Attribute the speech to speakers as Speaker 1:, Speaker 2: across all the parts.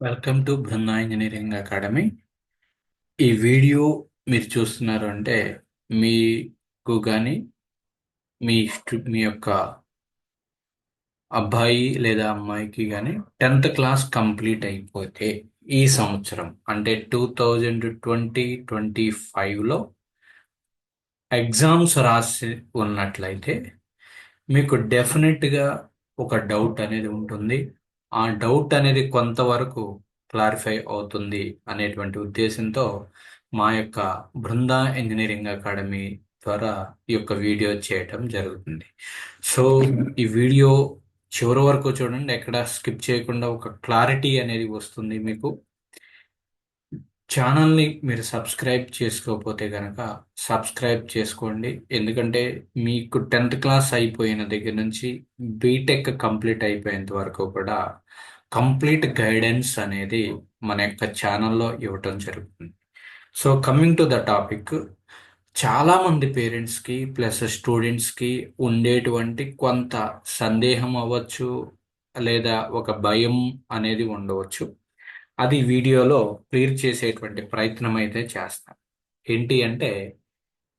Speaker 1: Welcome to Brinda engineering academy ఈ video మీరు చూస్తున్నారు అంటే మీకు కానీ మీ మీ యొక్క అబ్బాయి లేదా అమ్మాయికి కానీ టెన్త్ క్లాస్ కంప్లీట్ అయిపోతే ఈ సంవత్సరం అంటే టూ థౌజండ్ ట్వంటీ ట్వంటీ ఫైవ్లో ఎగ్జామ్స్ రాసి ఉన్నట్లయితే మీకు డెఫినెట్గా ఒక డౌట్ అనేది ఉంటుంది. ఆ డౌట్ అనేది కొంతవరకు క్లారిఫై అవుతుంది అనేటువంటి ఉద్దేశంతో మా యొక్క బృందా ఇంజనీరింగ్ అకాడమీ ద్వారా ఈ యొక్క వీడియో చేయటం జరుగుతుంది. సో ఈ వీడియో చివరి వరకు చూడండి. ఎక్కడ స్కిప్ చేయకుండా ఒక క్లారిటీ అనేది వస్తుంది మీకు. ఛానల్ని మీరు సబ్స్క్రైబ్ చేసుకోకపోతే కనుక సబ్స్క్రైబ్ చేసుకోండి. ఎందుకంటే మీకు టెన్త్ క్లాస్ అయిపోయిన దగ్గర నుంచి బీటెక్ కంప్లీట్ అయిపోయేంత వరకు కూడా కంప్లీట్ గైడెన్స్ అనేది మన యొక్క ఛానల్లో ఇవ్వటం జరుగుతుంది. So coming to the topic చాలామంది పేరెంట్స్కి ప్లస్ స్టూడెంట్స్కి ఉండేటువంటి కొంత సందేహం అవ్వచ్చు లేదా ఒక భయం అనేది ఉండవచ్చు. అది వీడియోలో క్లియర్ చేసేటువంటి ప్రయత్నం అయితే చేస్తాను ఏంటి అంటే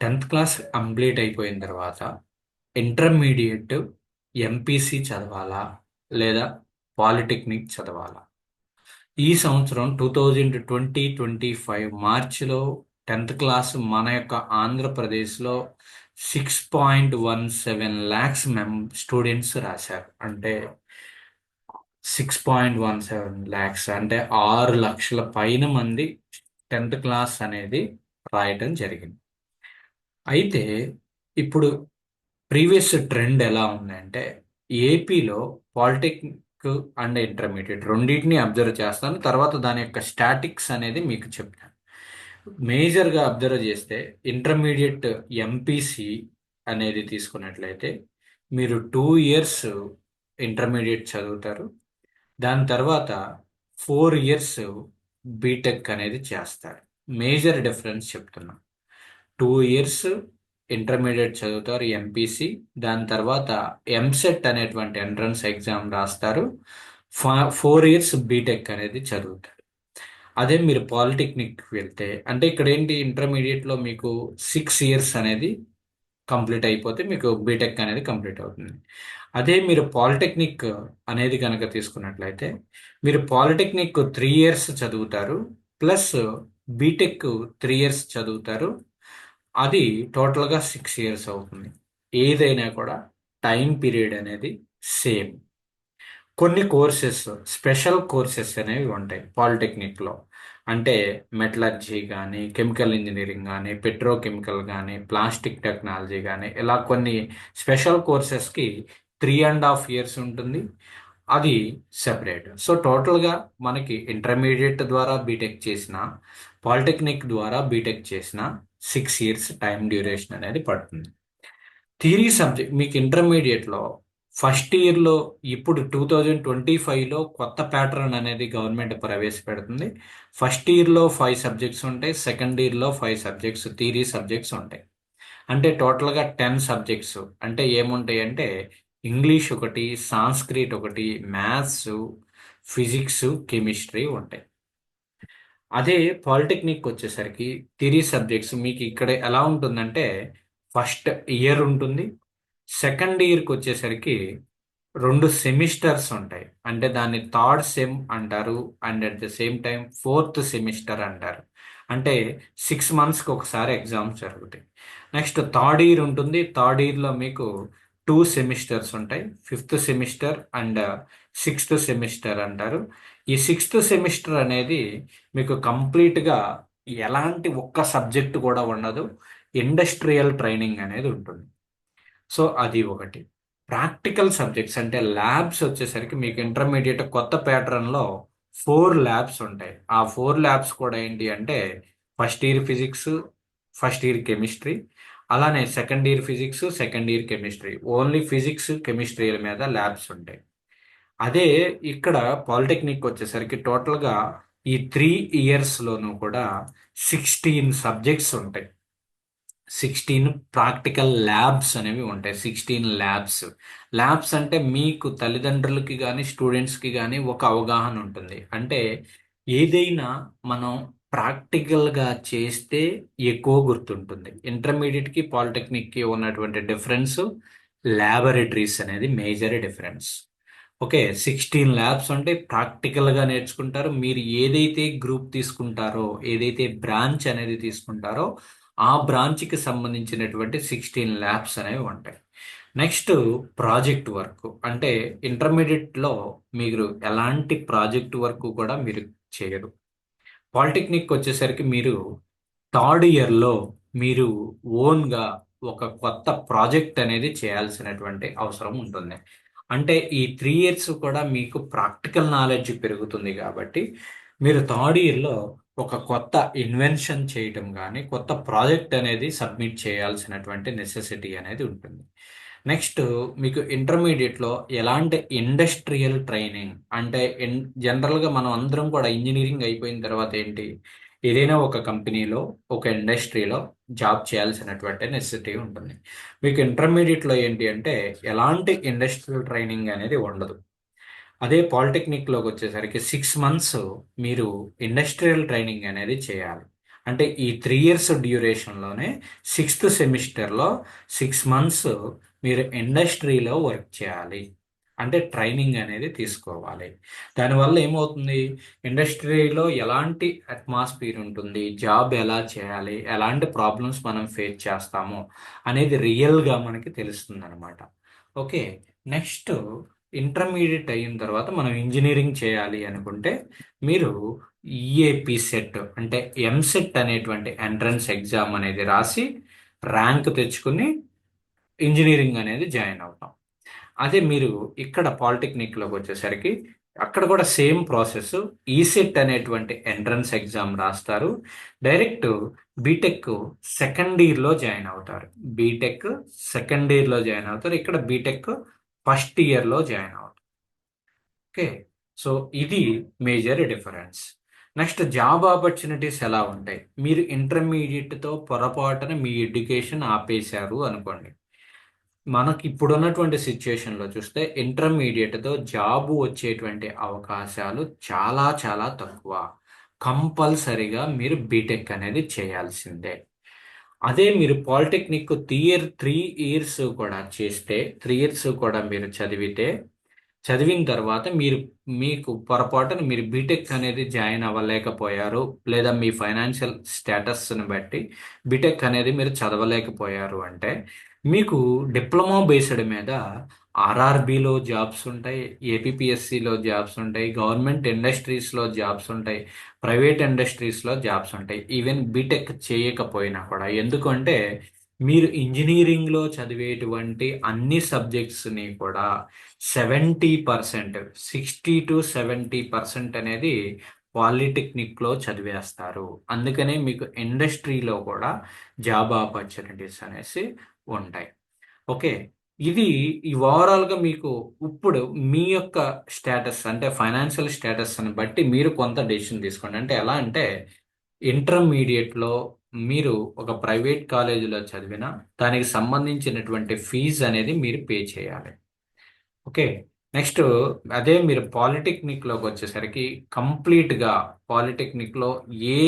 Speaker 1: టెన్త్ క్లాస్ కంప్లీట్ అయిపోయిన తర్వాత ఇంటర్మీడియట్ ఎంపీసీ చదవాలా లేదా పాలిటెక్నిక్ చదవాలా? ఈ సంవత్సరం two thousand twenty twenty five మార్చిలో టెన్త్ క్లాస్ మన యొక్క ఆంధ్రప్రదేశ్లో six point one seven lakhs మెం స్టూడెంట్స్ రాశారు. అంటే six point one seven lakhs అంటే ఆరు లక్షల పైన మంది టెన్త్ క్లాస్ అనేది రాయటం జరిగింది. అయితే ఇప్పుడు ప్రీవియస్ ట్రెండ్ ఎలా ఉందంటే ఏపీలో పాలిటెక్నిక్ అండ్ ఇంటర్మీడియట్ రెండింటిని అబ్జర్వ్ చేస్తాను. తర్వాత దాని యొక్క స్టాటిక్స్ అనేది మీకు చెప్తాను. మేజర్గా అబ్జర్వ్ చేస్తే ఇంటర్మీడియట్ ఎంపీసీ అనేది తీసుకున్నట్లయితే మీరు టూ ఇయర్స్ ఇంటర్మీడియట్ చదువుతారు. దాని తర్వాత ఫోర్ ఇయర్స్ బీటెక్ అనేది చేస్తారు. మేజర్ డిఫరెన్స్ చెప్తున్నా. టూ ఇయర్స్ ఇంటర్మీడియట్ చదువుతారు ఎంపీసీ దాని తర్వాత ఎంసెట్ అనేటువంటి ఎంట్రన్స్ ఎగ్జామ్ రాస్తారు. ఫోర్ ఇయర్స్ బీటెక్ అనేది చదువుతారు. అదే మీరు పాలిటెక్నిక్ వెళ్తే అంటే ఇక్కడ ఏంటి ఇంటర్మీడియట్లో మీకు సిక్స్ ఇయర్స్ అనేది కంప్లీట్ అయిపోతే మీకు బీటెక్ అనేది కంప్లీట్ అవుతుంది. అదే మీరు పాలిటెక్నిక్ అనేది కనుక తీసుకున్నట్లయితే మీరు పాలిటెక్నిక్ త్రీ ఇయర్స్ చదువుతారు plus B Tech three years చదువుతారు అది టోటల్గా సిక్స్ ఇయర్స్ అవుతుంది. ఏదైనా కూడా టైం పీరియడ్ అనేది సేమ్ కొన్ని కోర్సెస్ స్పెషల్ కోర్సెస్ అనేవి ఉంటాయి పాలిటెక్నిక్లో. అంటే మెటలర్జీ కానీ కెమికల్ ఇంజనీరింగ్ కానీ పెట్రోకెమికల్ కానీ ప్లాస్టిక్ టెక్నాలజీ కానీ ఇలా కొన్ని స్పెషల్ కోర్సెస్కి త్రీ అండ్ హాఫ్ ఇయర్స్ ఉంటుంది. అది సెపరేట్. సో టోటల్గా మనకి ఇంటర్మీడియట్ ద్వారా బీటెక్ చేసిన పాలిటెక్నిక్ ద్వారా బీటెక్ చేసిన సిక్స్ ఇయర్స్ టైం డ్యూరేషన్ అనేది పడుతుంది. థియరీ సబ్జెక్ట్ మీకు ఇంటర్మీడియట్లో ఫస్ట్ ఇయర్లో ఇప్పుడు టూ థౌజండ్ ట్వంటీ ఫైవ్లో కొత్త ప్యాటర్న్ అనేది గవర్నమెంట్ ప్రవేశపెడుతుంది. ఫస్ట్ ఇయర్లో ఫైవ్ సబ్జెక్ట్స్ ఉంటాయి సెకండ్ ఇయర్లో ఫైవ్ సబ్జెక్ట్స్ థియరీ సబ్జెక్ట్స్ ఉంటాయి. అంటే టోటల్గా టెన్ సబ్జెక్ట్స్ అంటే ఏముంటాయి అంటే ఇంగ్లీష్ ఒకటి సాంస్క్రిట్ ఒకటి మ్యాథ్స్ ఫిజిక్స్ కెమిస్ట్రీ ఉంటాయి. అదే పాలిటెక్నిక్ వచ్చేసరికి థిరీ సబ్జెక్ట్స్ మీకు ఇక్కడ ఎలా ఉంటుందంటే ఫస్ట్ ఇయర్ ఉంటుంది సెకండ్ ఇయర్కి వచ్చేసరికి రెండు సెమిస్టర్స్ ఉంటాయి. అంటే దాన్ని థర్డ్ సెమ్ అంటారు and at the same time fourth semester అంటారు. అంటే సిక్స్ మంత్స్కి ఒకసారి ఎగ్జామ్స్ జరుగుతాయి. నెక్స్ట్ థర్డ్ ఇయర్ ఉంటుంది. థర్డ్ ఇయర్లో మీకు టూ సెమిస్టర్స్ ఉంటాయి. Fifth semester and sixth semester అంటారు. ఈ సిక్స్త్ సెమిస్టర్ అనేది మీకు కంప్లీట్గా ఎలాంటి ఒక్క సబ్జెక్ట్ కూడా ఉండదు. ఇండస్ట్రియల్ ట్రైనింగ్ అనేది ఉంటుంది. సో అది ఒకటి. ప్రాక్టికల్ సబ్జెక్ట్స్ అంటే ల్యాబ్స్ వచ్చేసరికి మీకు ఇంటర్మీడియట్ కొత్త ప్యాటర్న్లో ఫోర్ ల్యాబ్స్ ఉంటాయి. ఆ ఫోర్ ల్యాబ్స్ కూడా ఏంటి అంటే first year physics first year chemistry అలానే second year physics second year chemistry. Only physics కెమిస్ట్రీల మీద ల్యాబ్స్ ఉంటాయి. అదే ఇక్కడ పాలిటెక్నిక్ వచ్చేసరికి టోటల్గా ఈ త్రీ ఇయర్స్లోనూ కూడా సిక్స్టీన్ సబ్జెక్ట్స్ ఉంటాయి. సిక్స్టీన్ ప్రాక్టికల్ ల్యాబ్స్ అనేవి ఉంటాయి. Sixteen labs. ల్యాబ్స్ అంటే మీకు తల్లిదండ్రులకి కానీ స్టూడెంట్స్కి కానీ ఒక అవగాహన ఉంటుంది. అంటే ఏదైనా మనం ప్రాక్టికల్గా చేస్తే ఎక్కువ గుర్తుంటుంది. ఇంటర్మీడియట్కి పాలిటెక్నిక్కి ఉన్నటువంటి డిఫరెన్స్ ల్యాబొరేటరీస్ అనేది major difference. Okay sixteen labs అంటే ప్రాక్టికల్గా నేర్చుకుంటారు. మీరు ఏదైతే గ్రూప్ తీసుకుంటారో ఏదైతే బ్రాంచ్ అనేది తీసుకుంటారో ఆ బ్రాంచ్కి సంబంధించినటువంటి సిక్స్టీన్ ల్యాబ్స్ అనేవి ఉంటాయి. Next project work. అంటే ఇంటర్మీడియట్లో మీరు ఎలాంటి ప్రాజెక్ట్ వర్క్ కూడా మీరు చేయరు. పాలిటెక్నిక్ వచ్చేసరికి మీరు థర్డ్ ఇయర్లో మీరు ఓన్గా ఒక కొత్త ప్రాజెక్ట్ అనేది చేయాల్సినటువంటి అవసరం ఉంటుంది. అంటే ఈ త్రీ ఇయర్స్ కూడా మీకు ప్రాక్టికల్ నాలెడ్జ్ పెరుగుతుంది కాబట్టి మీరు థర్డ్ ఇయర్లో ఒక కొత్త ఇన్వెన్షన్ చేయటం కానీ కొత్త ప్రాజెక్ట్ అనేది సబ్మిట్ చేయాల్సినటువంటి నెసెసిటీ అనేది ఉంటుంది. నెక్స్ట్ మీకు ఇంటర్మీడియట్లో ఎలాంటి ఇండస్ట్రియల్ ట్రైనింగ్ అంటే ఇన్ జనరల్గా మనం అందరం కూడా ఇంజనీరింగ్ అయిపోయిన తర్వాత ఏంటి? ఏదైనా ఒక కంపెనీలో ఒక ఇండస్ట్రీలో జాబ్ చేయాల్సినటువంటి నెసెసిటీ ఉంటుంది. మీకు ఇంటర్మీడియట్లో ఏంటి అంటే ఎలాంటి ఇండస్ట్రియల్ ట్రైనింగ్ అనేది ఉండదు. అదే పాలిటెక్నిక్లోకి వచ్చేసరికి సిక్స్ మంత్స్ మీరు ఇండస్ట్రియల్ ట్రైనింగ్ అనేది చేయాలి. అంటే ఈ త్రీ ఇయర్స్ డ్యూరేషన్లోనే సిక్స్త్ సెమిస్టర్లో సిక్స్ మంత్స్ మీరు ఇండస్ట్రీలో వర్క్ చేయాలి. అంటే ట్రైనింగ్ అనేది తీసుకోవాలి. దానివల్ల ఏమవుతుంది? ఇండస్ట్రీలో ఎలాంటి అట్మాస్ఫియర్ ఉంటుంది? జాబ్ ఎలా చేయాలి? ఎలాంటి ప్రాబ్లమ్స్ మనం ఫేస్ చేస్తాము? అనేది రియల్గా మనకి తెలుస్తుంది అనమాట ఓకే. నెక్స్ట్ ఇంటర్మీడియట్ అయిన తర్వాత మనం ఇంజనీరింగ్ చేయాలి అనుకుంటే మీరు ఈఏపి సెట్ అంటే ఎంసెట్ అనేటువంటి ఎంట్రన్స్ ఎగ్జామ్ అనేది రాసి ర్యాంక్ తెచ్చుకుని ఇంజనీరింగ్ అనేది జాయిన్ అవుతాం. అదే మీరు ఇక్కడ పాలిటెక్నిక్లోకి వచ్చేసరికి అక్కడ కూడా సేమ్ ప్రాసెస్ e ఈసెట్ అనేటువంటి ఎంట్రన్స్ ఎగ్జామ్ రాస్తారు. డైరెక్ట్ బీటెక్ సెకండ్ ఇయర్లో జాయిన్ అవుతారు. బీటెక్ సెకండ్ ఇయర్లో జాయిన్ అవుతారు. ఇక్కడ బీటెక్ ఫస్ట్ ఇయర్లో జాయిన్ అవ్వడం ఓకే? సో ఇది major difference. Next job opportunities ఎలా ఉంటాయి? మీరు ఇంటర్మీడియట్తో పొరపాటున మీ ఎడ్యుకేషన్ ఆపేశారు అనుకోండి. మనకి ఇప్పుడున్నటువంటి సిచ్యుయేషన్లో చూస్తే ఇంటర్మీడియట్తో జాబ్ వచ్చేటువంటి అవకాశాలు చాలా చాలా తక్కువ. కంపల్సరిగా మీరు బీటెక్ అనేది చేయాల్సిందే. అదే మీరు polytechnic three year three years కూడా చేస్తే త్రీ ఇయర్స్ కూడా మీరు చదివితే చదివిన తర్వాత మీరు మీకు పొరపాటున మీరు బీటెక్ అనేది జాయిన్ అవ్వలేకపోయారు లేదా మీ ఫైనాన్షియల్ స్టేటస్ని బట్టి బీటెక్ అనేది మీరు చదవలేకపోయారు అంటే మీకు డిప్లొమా బేస్డ్ మీద ఆర్ఆర్బిలో జాబ్స్ ఉంటాయి ఏపీఎస్సిలో జాబ్స్ ఉంటాయి గవర్నమెంట్ ఇండస్ట్రీస్లో జాబ్స్ ఉంటాయి ప్రైవేట్ ఇండస్ట్రీస్లో జాబ్స్ ఉంటాయి. ఈవెన్ బీటెక్ చేయకపోయినా కూడా. ఎందుకంటే మీరు ఇంజనీరింగ్లో చదివేటువంటి అన్ని సబ్జెక్ట్స్ని కూడా seventy percent sixty to seventy percent అనేది పాలిటెక్నిక్లో చదివేస్తారు. అందుకనే మీకు ఇండస్ట్రీలో కూడా జాబ్ ఆపర్చునిటీస్ అనేసి ఉంటాయి. ఓకే. ఇది ఈ ఓవరాల్గా మీకు ఇప్పుడు మీ యొక్క స్టేటస్ అంటే ఫైనాన్షియల్ స్టేటస్ని బట్టి మీరు కొంత డెసిషన్ తీసుకోండి. అంటే ఎలా అంటే ఇంటర్మీడియట్లో మీరు ఒక ప్రైవేట్ కాలేజీలో చదివిన దానికి సంబంధించినటువంటి ఫీజు అనేది మీరు పే చేయాలి. ఓకే? నెక్స్ట్ అదే మీరు పాలిటెక్నిక్లోకి వచ్చేసరికి కంప్లీట్గా పాలిటెక్నిక్లో ఏ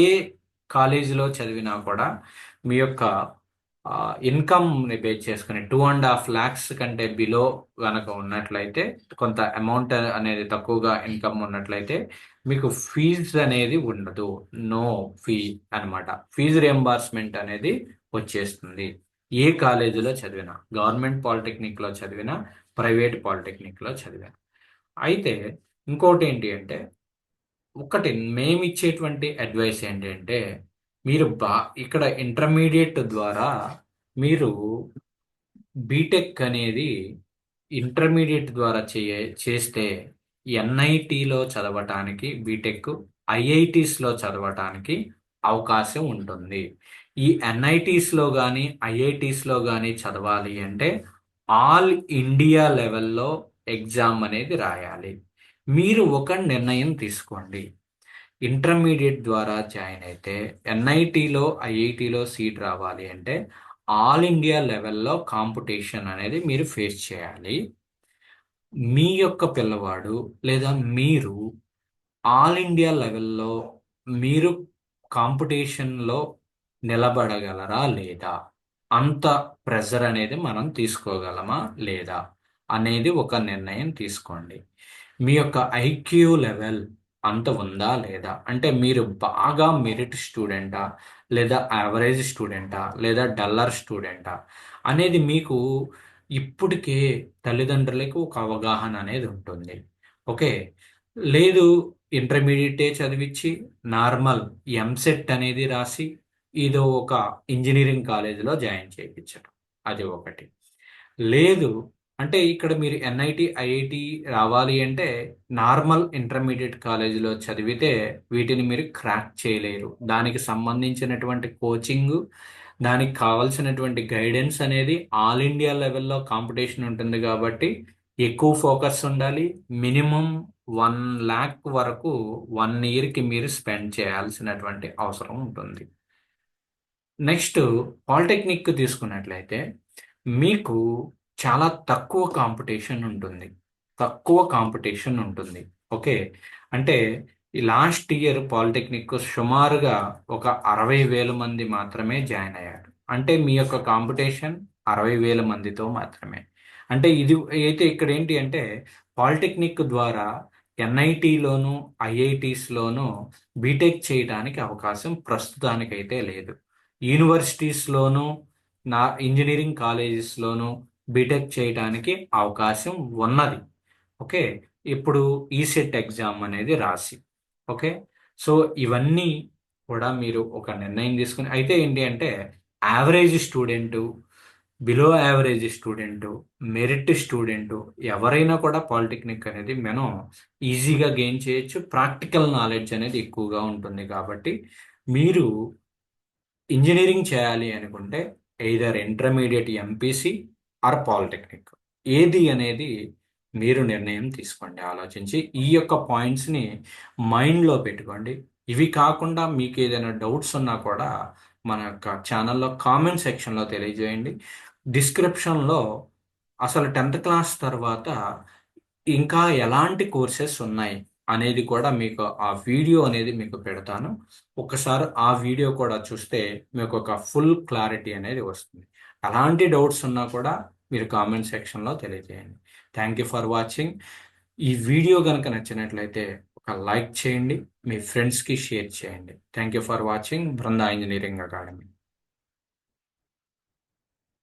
Speaker 1: కాలేజీలో చదివినా కూడా మీ యొక్క ఇన్కమ్ని బేస్ చేసుకుని టూ అండ్ హాఫ్ ల్యాక్స్ కంటే బిలో కనుక ఉన్నట్లయితే కొంత అమౌంట్ అనేది తక్కువగా ఇన్కమ్ ఉన్నట్లయితే మీకు ఫీజు అనేది ఉండదు. నో ఫీ అనమాట ఫీజు రియంబర్స్మెంట్ అనేది వచ్చేస్తుంది. ఏ కాలేజీలో చదివినా గవర్నమెంట్ పాలిటెక్నిక్లో చదివినా ప్రైవేట్ పాలిటెక్నిక్లో చదివినా. అయితే ఇంకోటి ఏంటి అంటే ఒకటి మేము ఇచ్చేటువంటి అడ్వైస్ ఏంటంటే మీరు బా ఇక్కడ ఇంటర్మీడియట్ ద్వారా మీరు బీటెక్ అనేది ఇంటర్మీడియట్ ద్వారా చేయ చేస్తే ఎన్ఐటిలో చదవటానికి బీటెక్ ఐఐటీస్లో చదవటానికి అవకాశం ఉంటుంది. ఈ ఎన్ఐటీస్లో కానీ ఐఐటీస్లో కానీ చదవాలి అంటే ఆల్ ఇండియా లెవెల్లో ఎగ్జామ్ అనేది రాయాలి. మీరు ఒక నిర్ణయం తీసుకోండి. ఇంటర్మీడియట్ ద్వారా జాయిన్ అయితే ఎన్ఐటిలో ఐఐటిలో సీట్ రావాలి అంటే ఆల్ ఇండియా లెవెల్లో కాంపిటీషన్ అనేది మీరు ఫేస్ చేయాలి. మీ యొక్క పిల్లవాడు లేదా మీరు ఆల్ ఇండియా లెవెల్లో మీరు కాంపిటీషన్లో నిలబడగలరా లేదా? అంత ప్రెజర్ అనేది మనం తీసుకోగలమా లేదా? అనేది ఒక నిర్ణయం తీసుకోండి. మీ యొక్క ఐక్యూ లెవెల్ అంత ఉందా లేదా? అంటే మీరు బాగా మెరిట్ స్టూడెంటా? లేదా యావరేజ్ స్టూడెంటా? లేదా డల్లర్ స్టూడెంటా? అనేది మీకు ఇప్పటికే తల్లిదండ్రులకు ఒక అవగాహన అనేది ఉంటుంది. ఓకే? లేదు ఇంటర్మీడియటే చదివించి నార్మల్ ఎంసెట్ అనేది రాసి ఇదో ఒక ఇంజనీరింగ్ కాలేజీలో జాయిన్ చేయించడం అది ఒకటి. లేదు అంటే ఇక్కడ మీరు ఎన్ఐటి ఐఐటి రావాలి అంటే నార్మల్ ఇంటర్మీడియట్ కాలేజీలో చదివితే వీటిని మీరు క్రాక్ చేయలేరు. దానికి సంబంధించినటువంటి కోచింగ్ దానికి కావాల్సినటువంటి గైడెన్స్ అనేది ఆల్ ఇండియా లెవెల్లో కాంపిటీషన్ ఉంటుంది కాబట్టి ఎక్కువ ఫోకస్ ఉండాలి. మినిమం వన్ ల్యాక్ వరకు వన్ ఇయర్కి మీరు స్పెండ్ చేయాల్సినటువంటి అవసరం ఉంటుంది. నెక్స్ట్ పాలిటెక్నిక్ తీసుకున్నట్లయితే మీకు చాలా తక్కువ కాంపిటీషన్ ఉంటుంది. తక్కువ కాంపిటీషన్ ఉంటుంది. ఓకే? అంటే ఈ లాస్ట్ ఇయర్ పాలిటెక్నిక్ సుమారుగా ఒక అరవై వేల మంది మాత్రమే జాయిన్ అయ్యారు. అంటే మీ యొక్క కాంపిటీషన్ అరవై వేల మందితో మాత్రమే. అంటే ఇది అయితే ఇక్కడ ఏంటి అంటే పాలిటెక్నిక్ ద్వారా ఎన్ఐటీలోను ఐఐటీస్లోను బీటెక్ చేయడానికి అవకాశం ప్రస్తుతానికైతే లేదు. యూనివర్సిటీస్లోను నా ఇంజనీరింగ్ కాలేజెస్లోను బీటెక్ చేయడానికి అవకాశం ఉన్నది. ఓకే? ఇప్పుడు e ఈసెట్ ఎగ్జామ్ అనేది రాసి. ఓకే? సో ఇవన్నీ కూడా మీరు ఒక నిర్ణయం తీసుకుని అయితే ఏంటి అంటే average student below average student merit student ఎవరైనా కూడా పాలిటెక్నిక్ అనేది మనం ఈజీగా గెయిన్ చేయొచ్చు. ప్రాక్టికల్ నాలెడ్జ్ అనేది ఎక్కువగా ఉంటుంది కాబట్టి మీరు ఇంజనీరింగ్ చేయాలి అనుకుంటే either intermediate MPC or polytechnic. ఏది అనేది మీరు నిర్ణయం తీసుకోండి ఆలోచించి ఈ యొక్క పాయింట్స్ని మైండ్లో పెట్టుకోండి. ఇవి కాకుండా మీకు ఏదైనా డౌట్స్ ఉన్నా కూడా మన యొక్క ఛానల్లో కామెంట్ సెక్షన్లో తెలియజేయండి. డిస్క్రిప్షన్లో అసలు టెన్త్ క్లాస్ తర్వాత ఇంకా ఎలాంటి కోర్సెస్ ఉన్నాయి అనేది కూడా మీకు ఆ వీడియో అనేది మీకు పెడతాను. ఒకసారి ఆ వీడియో కూడా చూస్తే మీకు ఒక ఫుల్ క్లారిటీ అనేది వస్తుంది. అలాంటి డౌట్స్ ఉన్నా కూడా మీరు కామెంట్ సెక్షన్లో తెలియజేయండి. థ్యాంక్ యూ ఫర్ వాచింగ్ ఈ వీడియో కనుక నచ్చినట్లయితే ఒక లైక్ చేయండి మీ ఫ్రెండ్స్కి షేర్ చేయండి. Thank you for watching Brinda engineering academy.